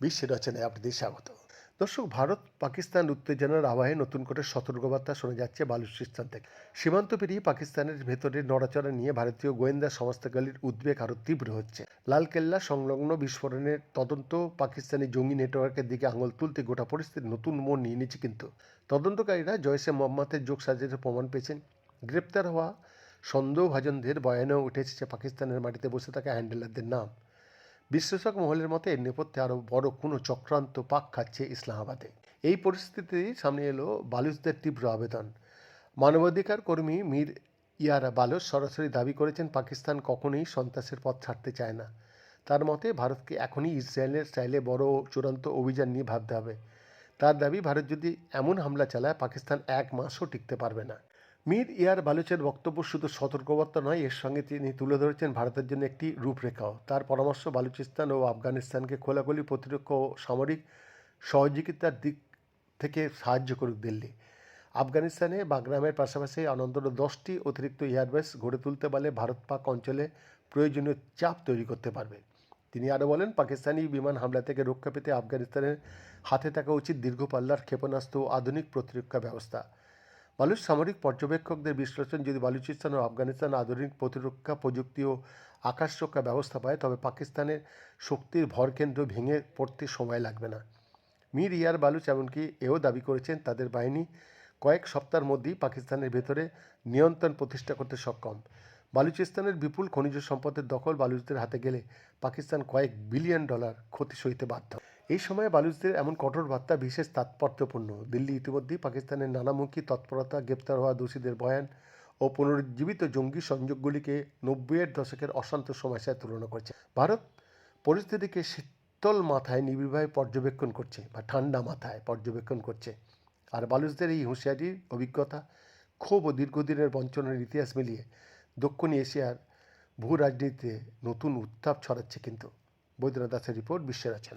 বিশ্বের রচনায় আপনাদের স্বাগত দর্শক, ভারত, পাকিস্তান উত্তেজনার আবহে নতুন করে সতর্কবার্তা শোনা যাচ্ছে বালুচিস্তান থেকে। সীমান্ত পেরিয়ে পাকিস্তানের ভেতরে নড়াচড়া নিয়ে ভারতীয় গোয়েন্দা সংস্থাগুলির উদ্বেগ আরও তীব্র হচ্ছে। লালকেল্লা সংলগ্ন বিস্ফোরণের তদন্ত পাকিস্তানি জঙ্গি নেটওয়ার্কের দিকে আঙুল তুলতে গোটা পরিস্থিতি নতুন মোড় নিয়ে নিচ্ছে কিন্তু। তদন্তকারীরা জয়সে মোহাম্মদের যোগসাজের প্রমাণ পেয়েছেন। গ্রেপ্তার হওয়া সন্দেহভাজনদের বয়ানেও উঠে এসেছে পাকিস্তানের মাটিতে বসে থাকা হ্যান্ডেলারদের নাম। বিশ্লেষক মহলের মতে এর নেপথ্যে আরও বড় কোনো চক্রান্ত পাক খাচ্ছে ইসলামাবাদে। এই পরিস্থিতি সামনে এলো বালুচদের তীব্র আবেদন। মানবাধিকার কর্মী মীর ইয়ারা বালুচ সরাসরি দাবি করেছেন পাকিস্তান কখনোই সন্ত্রাসের পথ ছাড়তে চায় না। তার মতে ভারতকে এখনই ইসরায়েলের স্টাইলে বড় চূড়ান্ত অভিযান নিয়ে ভাবতে হবে। তার দাবি, ভারত যদি এমন হামলা চালায়, পাকিস্তান এক মাসও টিকতে পারবে না। মীর ইয়ার বালুচের বক্তব্য শুধু সতর্কবার্তা নয়, এর সঙ্গে তিনি তুলে ধরেছেন ভারতের জন্য একটি রূপরেখাও। তার পরামর্শ, বালুচিস্তান ও আফগানিস্তানকে খোলাখুলি প্রতিরক্ষা ও সামরিক সহযোগিতার দিক থেকে সাহায্য করুক দিল্লি। আফগানিস্তানে বাগরামের পাশাপাশি অনন্তর দশটি অতিরিক্ত এয়ারবেস গড়ে তুলতে পারলে ভারত পাক অঞ্চলে প্রয়োজনীয় চাপ তৈরি করতে পারবে। তিনি আরও বলেন, পাকিস্তানি বিমান হামলা থেকে রক্ষা পেতে আফগানিস্তানের হাতে থাকা উচিত দীর্ঘ পাল্লার ক্ষেপণাস্ত্র ও আধুনিক প্রতিরক্ষা ব্যবস্থা। বালুচ সামরিক পর্যবেক্ষকদের বিশ্লেষণ, যদি বালুচিস্তান ও আফগানিস্তান আধুনিক প্রতিরক্ষা, প্রযুক্তি ও আকাশরক্ষা ব্যবস্থা পায়, তবে পাকিস্তানের শক্তির ভরকেন্দ্র ভেঙে পড়তে সময় লাগবে না। মীর ইয়ার বালুচ এমনকি এও দাবি করেছেন, তাদের বাহিনী কয়েক সপ্তাহের মধ্যেই পাকিস্তানের ভেতরে নিয়ন্ত্রণ প্রতিষ্ঠা করতে সক্ষম। বালুচিস্তানের বিপুল খনিজ সম্পদের দখল বালুচদের হাতে গেলে পাকিস্তান কয়েক বিলিয়ন ডলার ক্ষতি সইতে বাধ্য। এই সময়ে বালুচদের এমন কঠোর বার্তা বিশেষ তাৎপর্যপূর্ণ। দিল্লি ইতিমধ্যেই পাকিস্তানের নানামুখী তৎপরতা, গ্রেপ্তার হওয়া দোষীদের বয়ান ও পুনরুজ্জীবিত জঙ্গি সংযোগগুলিকে নব্বইয়ের দশকের অশান্ত সমস্যায় তুলনা করছে। ভারত পরিস্থিতিকে শীতল মাথায় নিবিড়ভাবে পর্যবেক্ষণ করছে বা ঠান্ডা মাথায় পর্যবেক্ষণ করছে। আর বালুচদের এই হুঁশিয়ারির অভিজ্ঞতা ক্ষোভ ও দীর্ঘদিনের বঞ্চনার ইতিহাস মিলিয়ে দক্ষিণ এশিয়ার ভূ রাজনীতিতে নতুন উত্তাপ ছড়াচ্ছে কিন্তু। বৈদ্যনাথ দাসের রিপোর্ট বিশ্বের আছেন।